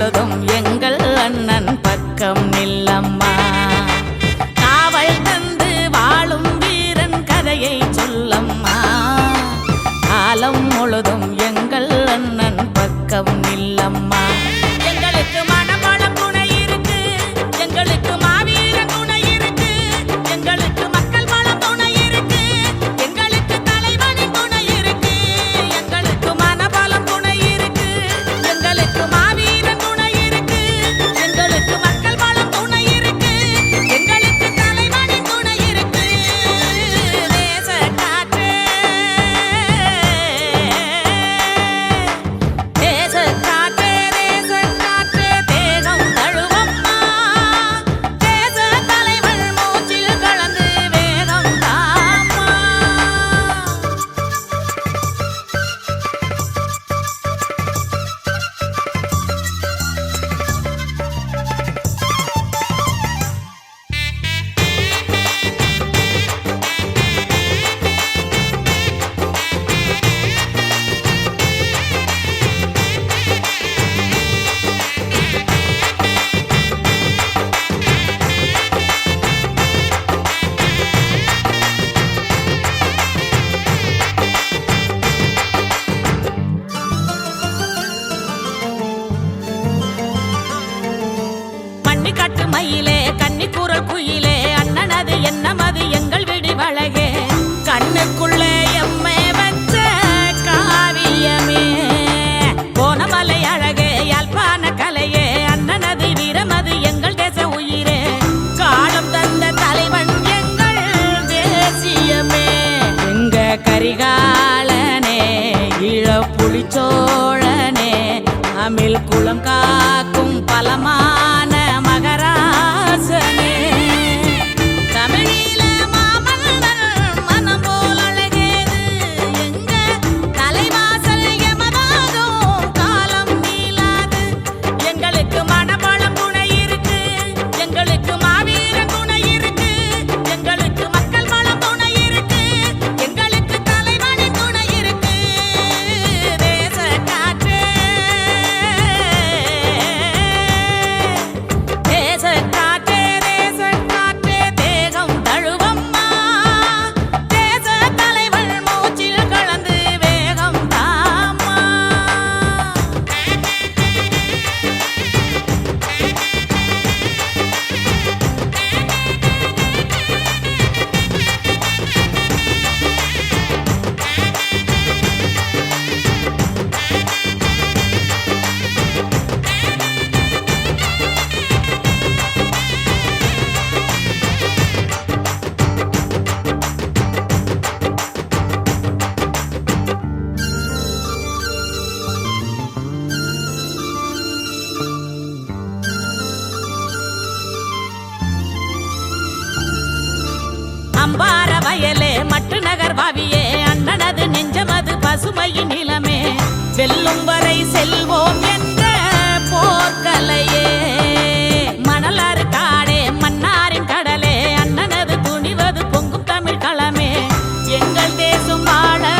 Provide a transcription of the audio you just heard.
பொழுதும் எங்கள் அண்ணன் பக்கம் இல்லம்மா. காவல் தந்து வாழும் வீரன் கதையை சொல்லம்மா. காலம் முழுதும் எங்கள் அண்ணன் பக்கம் நமது எங்கள் விடிவழகு கண்ணுக்குள்ளே எம்மை வச்ச காவியமே. போனமலை அழகு யாழ்ப்பாண கலையே. அண்ணனது வீரமது எங்கள் தேச உயிரே. காலம் தந்த தலைவன் எங்கள் தேசியமே. எங்க கரிகாலனே இள புலிச்சோழனே அமில் குளம் கா அம்பார வயலே மட்டு நகர் வாவியே அண்ணனது நெஞ்சமது பசுமையின் நிலமே. செல்லும் வரை செல்வோம் என்ற போர்க்கலையே. மணலாறு காடே மன்னாரின் கடலே அண்ணனது துணிவது பொங்கும் தமிழ் களமே. எங்கள் தேசம் ஆள